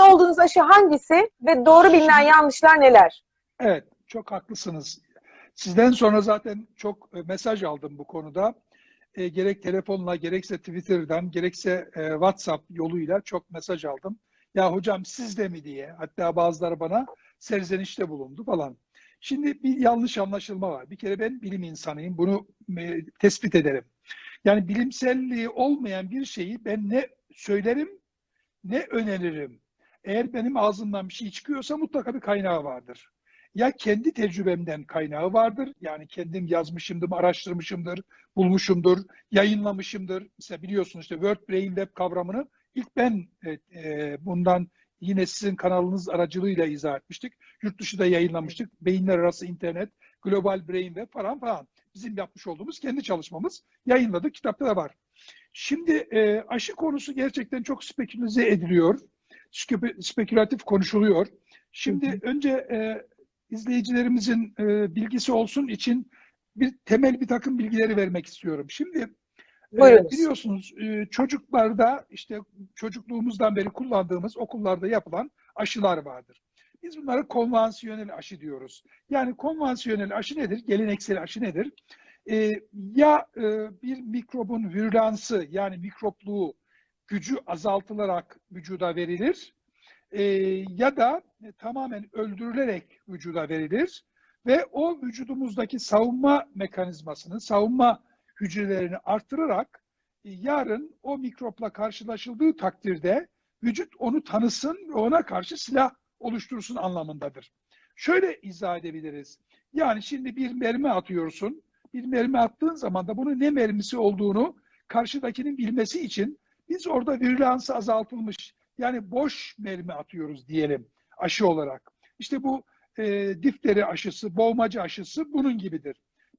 olduğunuz aşı hangisi ve doğru bilinen yanlışlar neler? Evet, çok haklısınız. Sizden sonra zaten çok e, mesaj aldım bu konuda. E, gerek telefonla, gerekse Twitter'dan, gerekse e, WhatsApp yoluyla çok mesaj aldım. Ya hocam siz de mi diye. Hatta bazıları bana serzenişte bulundu falan. Şimdi bir yanlış anlaşılma var. Bir kere ben bilim insanıyım. Bunu e, tespit ederim. Yani bilimselliği olmayan bir şeyi ben ne söylerim ne öneririm. Eğer benim ağzımdan bir şey çıkıyorsa mutlaka bir kaynağı vardır ya kendi tecrübemden kaynağı vardır. Yani kendim yazmışımdır, araştırmışımdır, bulmuşumdur, yayınlamışımdır. Mesela biliyorsunuz işte World Brain Web kavramını ilk ben e, bundan yine sizin kanalınız aracılığıyla izah etmiştik. Yurt dışı da yayınlamıştık. Beyinler arası internet, Global Brain Web falan falan. Bizim yapmış olduğumuz kendi çalışmamız yayınladık. Kitapta da var. Şimdi e, aşı konusu gerçekten çok spekülize ediliyor. Spekülatif konuşuluyor. Şimdi hı hı. önce e, izleyicilerimizin e, bilgisi olsun için bir temel bir takım bilgileri vermek istiyorum. Şimdi e, biliyorsunuz e, çocuklarda işte çocukluğumuzdan beri kullandığımız okullarda yapılan aşılar vardır. Biz bunlara konvansiyonel aşı diyoruz. Yani konvansiyonel aşı nedir? Geleneksel aşı nedir? E, ya e, bir mikrobun virülansı yani mikropluğu gücü azaltılarak vücuda verilir e, ya da tamamen öldürülerek vücuda verilir ve o vücudumuzdaki savunma mekanizmasını, savunma hücrelerini artırarak e, yarın o mikropla karşılaşıldığı takdirde vücut onu tanısın ve ona karşı silah oluştursun anlamındadır. Şöyle izah edebiliriz. Yani şimdi bir mermi atıyorsun. Bir mermi attığın zaman da bunun ne mermisi olduğunu karşıdakinin bilmesi için biz orada virülansı azaltılmış yani boş mermi atıyoruz diyelim aşı olarak. İşte bu e, difteri aşısı, boğmacı aşısı bunun gibidir.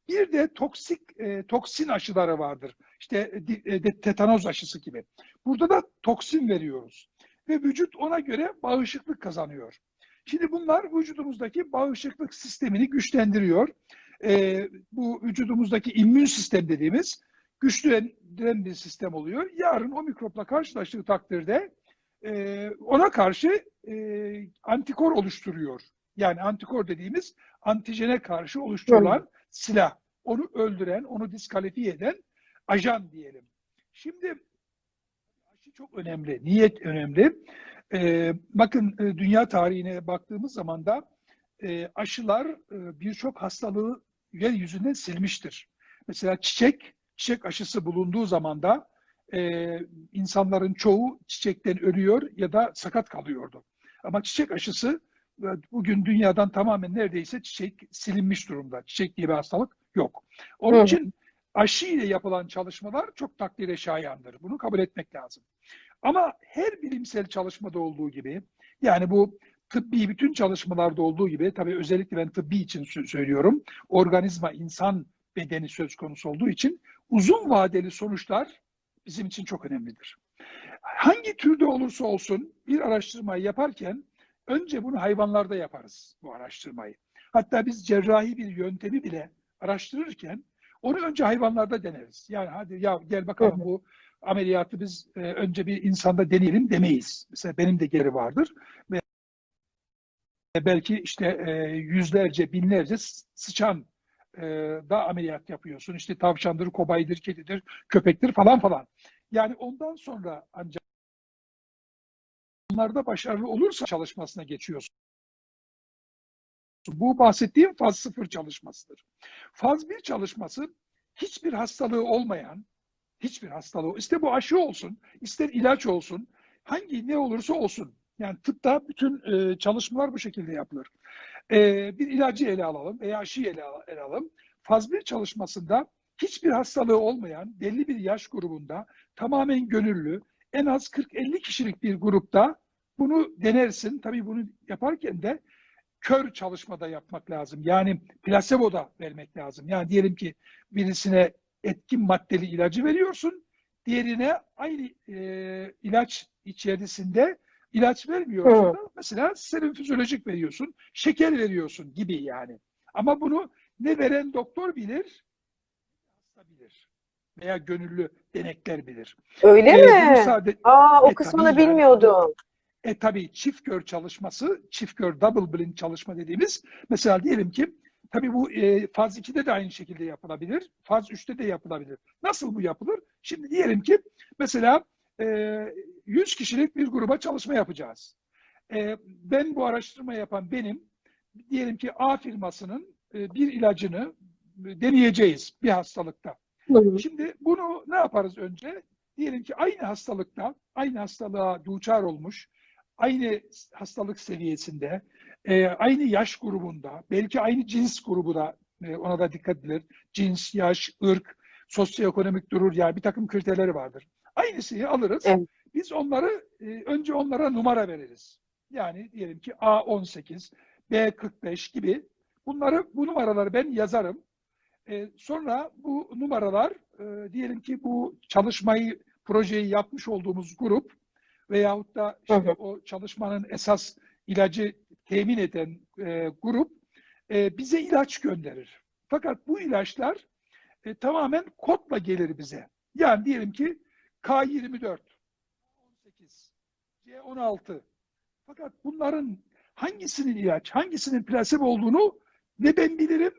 Bir de toksik e, toksin aşıları vardır. İşte e, tetanoz aşısı gibi. Burada da toksin veriyoruz. Ve vücut ona göre bağışıklık kazanıyor. Şimdi bunlar vücudumuzdaki bağışıklık sistemini güçlendiriyor. E, bu vücudumuzdaki immün sistem dediğimiz güçlendiren bir sistem oluyor. Yarın o mikropla karşılaştığı takdirde e, ona karşı e, antikor oluşturuyor. Yani antikor dediğimiz antijene karşı oluşturulan evet. silah. Onu öldüren, onu diskalifiye eden ajan diyelim. Şimdi aşı çok önemli, niyet önemli. E, bakın e, dünya tarihine baktığımız zaman da e, aşılar e, birçok hastalığı yeryüzünden silmiştir. Mesela çiçek, çiçek aşısı bulunduğu zaman da e, insanların çoğu çiçekten ölüyor ya da sakat kalıyordu. Ama çiçek aşısı e, bugün dünyadan tamamen neredeyse çiçek silinmiş durumda. Çiçek diye bir hastalık yok. Onun Hı. için aşı ile yapılan çalışmalar çok takdire şayandır. Bunu kabul etmek lazım. Ama her bilimsel çalışmada olduğu gibi yani bu tıbbi bütün çalışmalarda olduğu gibi tabii özellikle ben tıbbi için söylüyorum. Organizma insan bedeni söz konusu olduğu için uzun vadeli sonuçlar bizim için çok önemlidir. Hangi türde olursa olsun bir araştırmayı yaparken önce bunu hayvanlarda yaparız bu araştırmayı. Hatta biz cerrahi bir yöntemi bile araştırırken onu önce hayvanlarda deneriz. Yani hadi ya gel bakalım bu ameliyatı biz e, önce bir insanda deneyelim demeyiz. Mesela benim de geri vardır. Ve belki işte e, yüzlerce, binlerce sıçan e, da ameliyat yapıyorsun. İşte tavşandır, kobaydır, kedidir, köpektir falan falan. Yani ondan sonra ancak onlarda başarılı olursa çalışmasına geçiyorsun. Bu bahsettiğim faz sıfır çalışmasıdır. Faz bir çalışması hiçbir hastalığı olmayan, hiçbir hastalığı, ister bu aşı olsun, ister ilaç olsun, hangi ne olursa olsun. Yani tıpta bütün e, çalışmalar bu şekilde yapılır. E, bir ilacı ele alalım veya aşıyı ele, ele alalım. Faz 1 çalışmasında hiçbir hastalığı olmayan belli bir yaş grubunda tamamen gönüllü en az 40-50 kişilik bir grupta bunu denersin. Tabii bunu yaparken de kör çalışmada yapmak lazım. Yani plasebo da vermek lazım. Yani diyelim ki birisine etkin maddeli ilacı veriyorsun. Diğerine aynı e, ilaç içerisinde ilaç vermiyorsun da mesela serum fizyolojik veriyorsun, şeker veriyorsun gibi yani. Ama bunu ne veren doktor bilir, hasta bilir veya gönüllü denekler bilir. Öyle ee, mi? Müsaade... Aa, o e, kısmını bilmiyordum. E tabii çift kör çalışması, çift kör double blind çalışma dediğimiz mesela diyelim ki tabii bu e, faz 2'de de aynı şekilde yapılabilir. Faz 3'te de yapılabilir. Nasıl bu yapılır? Şimdi diyelim ki mesela e, 100 kişilik bir gruba çalışma yapacağız. E, ben bu araştırma yapan benim diyelim ki A firmasının e, bir ilacını deneyeceğiz bir hastalıkta. Şimdi bunu ne yaparız önce? Diyelim ki aynı hastalıkta, aynı hastalığa duçar olmuş, aynı hastalık seviyesinde, e, aynı yaş grubunda, belki aynı cins grubu da e, ona da dikkat edilir. Cins, yaş, ırk, sosyoekonomik durur yani bir takım kriterleri vardır. Aynısını alırız. Evet. Biz onları e, önce onlara numara veririz. Yani diyelim ki A18, B45 gibi bunları bu numaraları ben yazarım. E, sonra bu numaralar e, diyelim ki bu çalışmayı, projeyi yapmış olduğumuz grup veyahut da işte hı. o çalışmanın esas ilacı temin eden e, grup e, bize ilaç gönderir. Fakat bu ilaçlar e, tamamen kodla gelir bize. Yani diyelim ki K24, 18, C16. Fakat bunların hangisinin ilaç, hangisinin plasebo olduğunu ne ben bilirim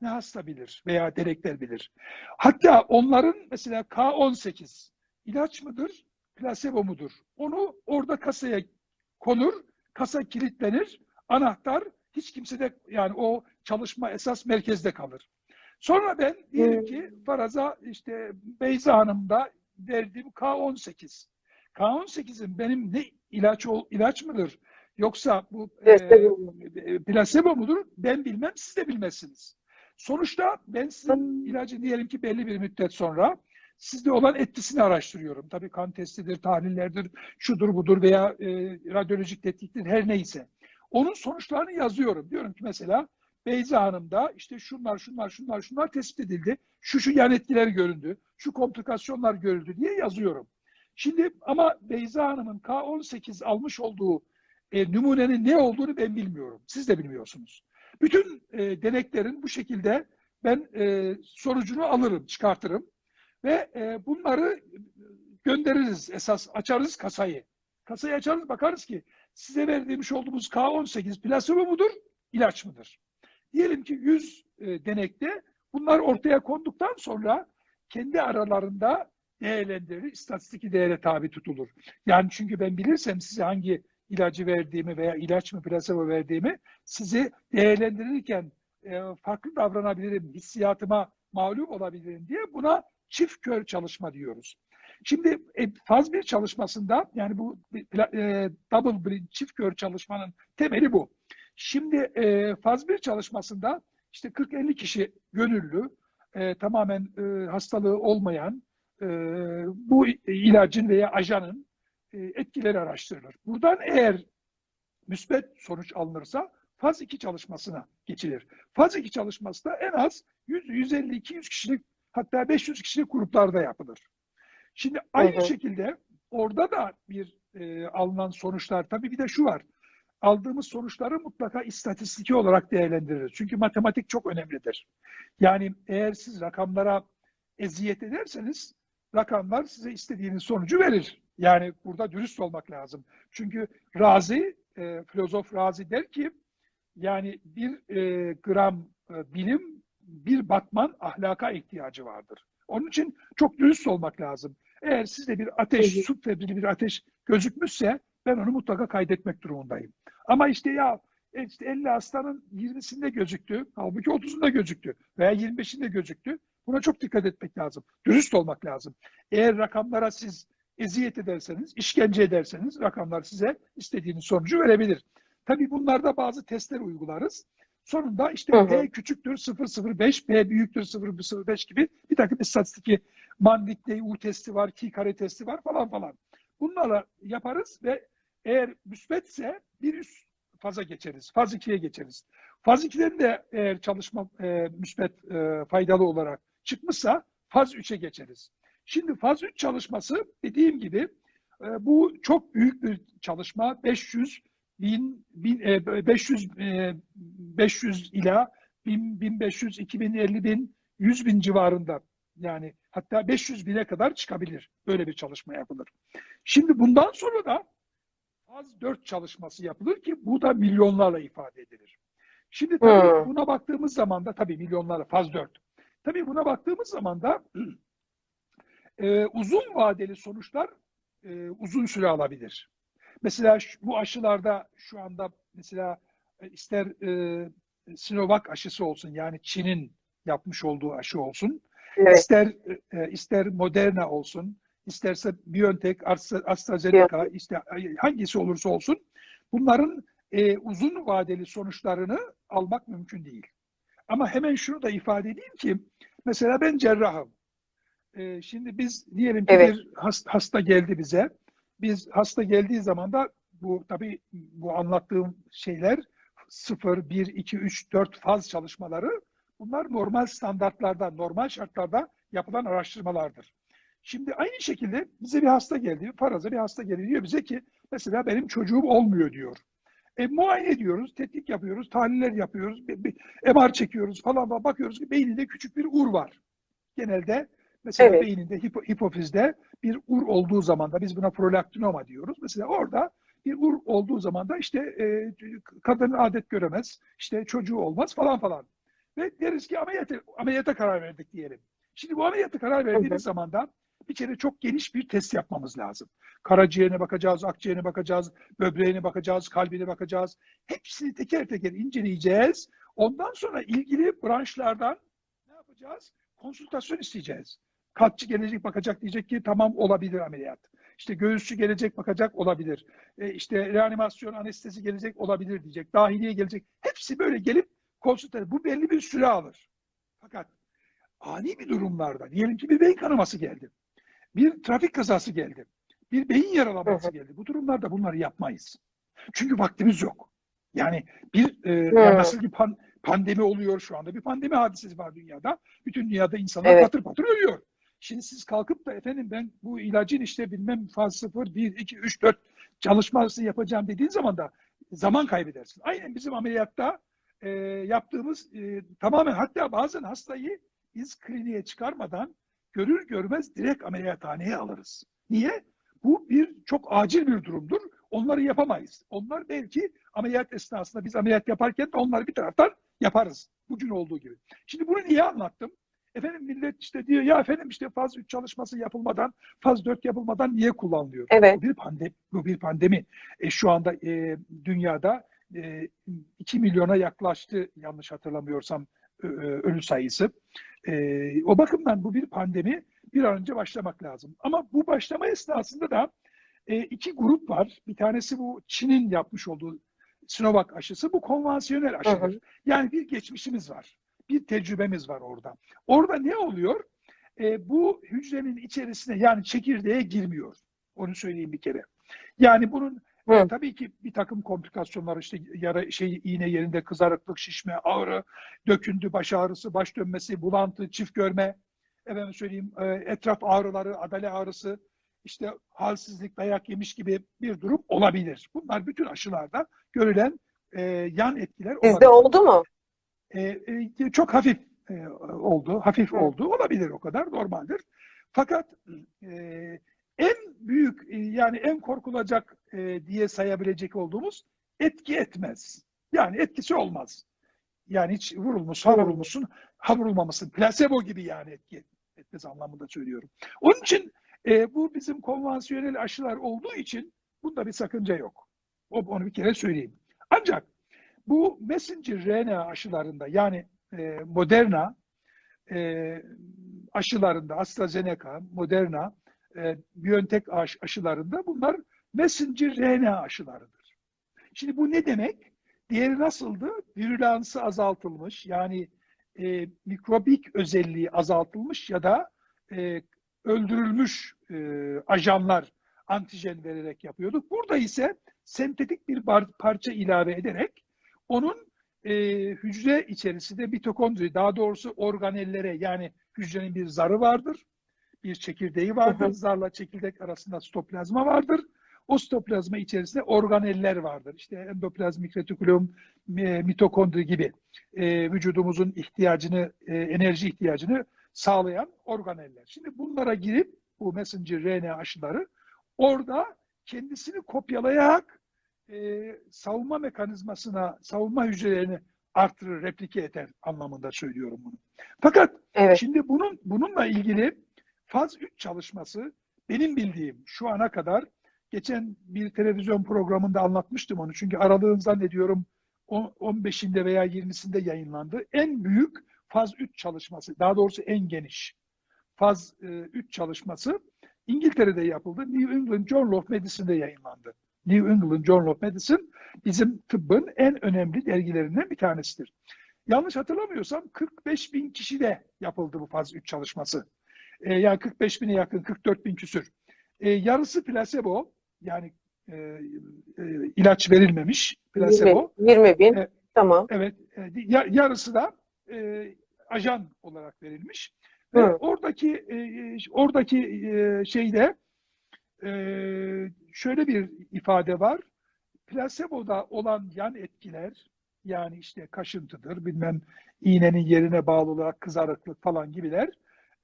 ne hasta bilir veya denekler bilir. Hatta onların mesela K18 ilaç mıdır, plasebo mudur? Onu orada kasaya konur, kasa kilitlenir, anahtar hiç kimse de yani o çalışma esas merkezde kalır. Sonra ben diyelim ki faraza işte Beyza Hanım'da verdiğim K18. K18'in benim ne ilaç ol, ilaç mıdır? Yoksa bu e, Plasebo e, plasebo mudur? Ben bilmem, siz de bilmezsiniz. Sonuçta ben sizin ilacı diyelim ki belli bir müddet sonra sizde olan etkisini araştırıyorum. Tabii kan testidir, tahlillerdir, şudur budur veya e, radyolojik tetkiktir her neyse. Onun sonuçlarını yazıyorum. Diyorum ki mesela Beyza Hanım'da işte şunlar, şunlar, şunlar, şunlar tespit edildi. Şu şu yan etkiler göründü. Şu komplikasyonlar görüldü diye yazıyorum. Şimdi ama Beyza Hanım'ın K18 almış olduğu e, numunenin ne olduğunu ben bilmiyorum. Siz de bilmiyorsunuz. Bütün e, deneklerin bu şekilde ben e, sonucunu alırım, çıkartırım ve e, bunları göndeririz esas açarız kasayı. Kasayı açarız bakarız ki size verdiğimiz olduğumuz K18 plasebo mudur, ilaç mıdır? Diyelim ki 100 e, denekte bunlar ortaya konduktan sonra kendi aralarında değerlendirilir, istatistik değere tabi tutulur. Yani çünkü ben bilirsem size hangi ilacı verdiğimi veya ilaç mı plasebo verdiğimi sizi değerlendirirken e, farklı davranabilirim, hissiyatıma mağlup olabilirim diye buna çift kör çalışma diyoruz. Şimdi e, faz bir çalışmasında yani bu e, double blind çift kör çalışmanın temeli bu. Şimdi e, faz bir çalışmasında işte 40-50 kişi gönüllü, e, tamamen e, hastalığı olmayan e, bu ilacın veya ajanın e, etkileri araştırılır. Buradan eğer müsbet sonuç alınırsa faz 2 çalışmasına geçilir. Faz 2 çalışması da en az 100, 150, 200 kişilik hatta 500 kişilik gruplarda yapılır. Şimdi aynı hı. şekilde orada da bir e, alınan sonuçlar tabii bir de şu var. Aldığımız sonuçları mutlaka istatistiki olarak değerlendiririz. Çünkü matematik çok önemlidir. Yani eğer siz rakamlara eziyet ederseniz rakamlar size istediğiniz sonucu verir. Yani burada dürüst olmak lazım. Çünkü Razi, e, filozof Razi der ki yani bir e, gram e, bilim, bir batman ahlaka ihtiyacı vardır. Onun için çok dürüst olmak lazım. Eğer sizde bir ateş, Hı hı. su febrili bir ateş gözükmüşse ben onu mutlaka kaydetmek durumundayım. Ama işte ya e, işte 50 hastanın 20'sinde gözüktü, halbuki 30'unda gözüktü veya 25'inde gözüktü. Buna çok dikkat etmek lazım. Dürüst olmak lazım. Eğer rakamlara siz eziyet ederseniz, işkence ederseniz rakamlar size istediğiniz sonucu verebilir. Tabii bunlarda bazı testler uygularız. Sonunda işte Hı hı. P küçüktür 005, P büyüktür 005 gibi bir takım istatistiki Mandik U testi var, ki kare testi var falan falan. Bunlarla yaparız ve eğer müsbetse bir üst faza geçeriz. Faz 2'ye geçeriz. Faz 2'den de eğer çalışma e, müsbet e, faydalı olarak çıkmışsa faz 3'e geçeriz. Şimdi faz 3 çalışması dediğim gibi e, bu çok büyük bir çalışma. 500 bin, bin e, 500 e, 500 ila 1000, 1500, 2000, 50 bin, 100 bin civarında yani hatta 500 bine kadar çıkabilir. Böyle bir çalışma yapılır. Şimdi bundan sonra da faz 4 çalışması yapılır ki bu da milyonlarla ifade edilir. Şimdi tabii Hmm. buna baktığımız zaman da tabii milyonlarla faz 4. Tabii buna baktığımız zaman da e, uzun vadeli sonuçlar e, uzun süre alabilir. Mesela şu- bu aşılarda şu anda mesela e, ister e, Sinovac aşısı olsun yani Çin'in yapmış olduğu aşı olsun, Evet. ister e, ister Moderna olsun, isterse BioNTech, Astra- AstraZeneca, işte hangisi olursa olsun bunların e, uzun vadeli sonuçlarını almak mümkün değil. Ama hemen şunu da ifade edeyim ki mesela ben cerrahım. E, şimdi biz diyelim ki Evet. bir hasta, hasta geldi bize. Biz hasta geldiği zaman da bu tabii bu anlattığım şeyler 0, 1, 2, 3, 4 faz çalışmaları bunlar normal standartlarda, normal şartlarda yapılan araştırmalardır. Şimdi aynı şekilde bize bir hasta geldi, faraza bir hasta geliyor diyor bize ki mesela benim çocuğum olmuyor diyor. E, muayene ediyoruz, tetkik yapıyoruz, tahliller yapıyoruz, bir, bir MR çekiyoruz falan falan bakıyoruz ki beyninde küçük bir ur var. Genelde mesela Evet. beyninde hipo, hipofizde bir ur olduğu zaman da biz buna prolaktinoma diyoruz. Mesela orada bir ur olduğu zaman da işte e, kadın adet göremez, işte çocuğu olmaz falan falan. Ve deriz ki ameliyata, ameliyata karar verdik diyelim. Şimdi bu ameliyata karar verdiğiniz zaman da bir kere çok geniş bir test yapmamız lazım. Karaciğerine bakacağız, akciğerine bakacağız, böbreğine bakacağız, kalbine bakacağız. Hepsini teker teker inceleyeceğiz. Ondan sonra ilgili branşlardan ne yapacağız? Konsültasyon isteyeceğiz. Kalpçi gelecek bakacak diyecek ki tamam olabilir ameliyat. İşte göğüsçü gelecek bakacak olabilir. E, işte reanimasyon, anestezi gelecek olabilir diyecek. Dahiliye gelecek. Hepsi böyle gelip konsültasyon. Bu belli bir süre alır. Fakat ani bir durumlarda diyelim ki bir beyin kanaması geldi. Bir trafik kazası geldi. Bir beyin yaralaması geldi. Bu durumlarda bunları yapmayız. Çünkü vaktimiz yok. Yani bir e, yani nasıl ki pan- pandemi oluyor şu anda. Bir pandemi hadisesi var dünyada. Bütün dünyada insanlar Evet. patır patır ölüyor. Şimdi siz kalkıp da efendim ben bu ilacın işte bilmem faz 0, 1, 2, 3, 4 çalışması yapacağım dediğin zaman da zaman kaybedersin. Aynen bizim ameliyatta e, yaptığımız e, tamamen hatta bazen hastayı iz kliniğe çıkarmadan görür görmez direkt ameliyathaneye alırız. Niye? Bu bir çok acil bir durumdur. Onları yapamayız. Onlar belki ameliyat esnasında biz ameliyat yaparken de onları bir taraftan yaparız. Bugün olduğu gibi. Şimdi bunu niye anlattım? Efendim millet işte diyor ya efendim işte faz 3 çalışması yapılmadan, faz 4 yapılmadan niye kullanılıyor? Evet. Bu bir pandemi. Bu bir pandemi. E, şu anda e, dünyada e, 2 milyona yaklaştı yanlış hatırlamıyorsam ölü sayısı. E, o bakımdan bu bir pandemi bir an önce başlamak lazım. Ama bu başlama esnasında da e, iki grup var. Bir tanesi bu Çin'in yapmış olduğu Sinovac aşısı. Bu konvansiyonel aşıdır. Hı hı. Yani bir geçmişimiz var. Bir tecrübemiz var orada. Orada ne oluyor? E, bu hücrenin içerisine yani çekirdeğe girmiyor. Onu söyleyeyim bir kere. Yani bunun Hı. e, tabii ki bir takım komplikasyonlar işte yara şey iğne yerinde kızarıklık, şişme, ağrı, döküntü, baş ağrısı, baş dönmesi, bulantı, çift görme, efendim söyleyeyim e, etraf ağrıları, adale ağrısı, işte halsizlik, dayak yemiş gibi bir durum olabilir. Bunlar bütün aşılarda görülen e, yan etkiler olabilir. Sizde oldu mu? E, e, çok hafif e, oldu, hafif Hı. oldu. Olabilir o kadar, normaldir. Fakat e, en büyük e, yani en korkulacak e, diye sayabilecek olduğumuz etki etmez. Yani etkisi olmaz. Yani hiç vurulmuş, ha vurulmuşsun, ha vurulmamışsın. Plasebo gibi yani etki etmez anlamında söylüyorum. Onun için e, bu bizim konvansiyonel aşılar olduğu için bunda bir sakınca yok. O- Onu bir kere söyleyeyim. Ancak bu messenger RNA aşılarında yani e, Moderna e, aşılarında AstraZeneca, Moderna, e, BioNTech aş- aşılarında bunlar messenger RNA aşılarıdır. Şimdi bu ne demek? Diğeri nasıldı? Virülansı azaltılmış yani e, mikrobik özelliği azaltılmış ya da e, öldürülmüş e, ajanlar antijen vererek yapıyorduk. Burada ise sentetik bir parça ilave ederek onun e, hücre içerisinde mitokondri, daha doğrusu organellere yani hücrenin bir zarı vardır, bir çekirdeği vardır. Zarla çekirdek arasında stoplazma vardır. O stoplazma içerisinde organeller vardır. İşte endoplazmik retikulum, mitokondri gibi e, vücudumuzun ihtiyacını, e, enerji ihtiyacını sağlayan organeller. Şimdi bunlara girip bu messenger RNA aşıları orada kendisini kopyalayarak e, savunma mekanizmasına, savunma hücrelerini artırır, replike eder anlamında söylüyorum bunu. Fakat Evet. Şimdi bunun bununla ilgili faz 3 çalışması benim bildiğim şu ana kadar geçen bir televizyon programında anlatmıştım onu. Çünkü aralığın zannediyorum on- 15'inde veya 20'sinde yayınlandı. En büyük faz 3 çalışması, daha doğrusu en geniş faz 3 çalışması İngiltere'de yapıldı. New England Journal of Medicine'de yayınlandı. New England Journal of Medicine bizim tıbbın en önemli dergilerinden bir tanesidir. Yanlış hatırlamıyorsam 45 bin kişi de yapıldı bu faz 3 çalışması. Ee, yani 45 bine yakın, 44 bin küsür. Ee, yarısı plasebo, yani e, e, ilaç verilmemiş plasebo. 20, 20 bin. Evet. Tamam. Evet, e, ya- yarısı da e, ajan olarak verilmiş. Ve oradaki e, oradaki e, şeyde e, şöyle bir ifade var. Plasebo'da olan yan etkiler yani işte kaşıntıdır, bilmem iğnenin yerine bağlı olarak kızarıklık falan gibiler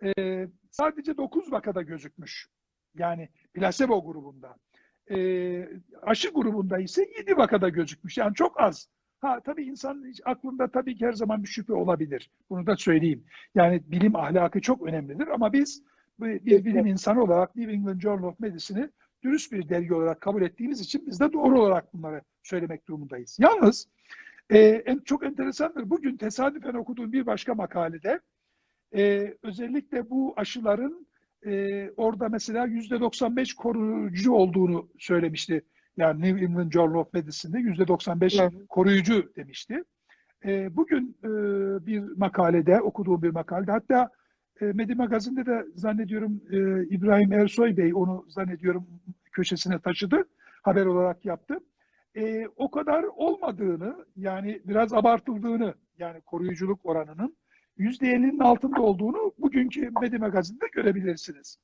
e, sadece 9 vakada gözükmüş. Yani plasebo grubunda. E, aşı grubunda ise 7 vakada gözükmüş. Yani çok az. Ha tabii insanın hiç aklında tabii ki her zaman bir şüphe olabilir. Bunu da söyleyeyim. Yani bilim ahlakı çok önemlidir ama biz bir bilim insanı olarak New England Journal of Medicine'i dürüst bir dergi olarak kabul ettiğimiz için biz de doğru olarak bunları söylemek durumundayız. Yalnız e, en, çok enteresandır. Bugün tesadüfen okuduğum bir başka makalede e, özellikle bu aşıların e, orada mesela yüzde 95 koruyucu olduğunu söylemişti. Yani New England Journal of Medicine'de yüzde 95 Hı. koruyucu demişti. E, bugün e, bir makalede, okuduğum bir makalede hatta e, Medi Magazin'de de zannediyorum e, İbrahim Ersoy Bey onu zannediyorum köşesine taşıdı. Haber olarak yaptı. E, o kadar olmadığını yani biraz abartıldığını yani koruyuculuk oranının %50'nin altında olduğunu bugünkü Medi Magazin'de görebilirsiniz.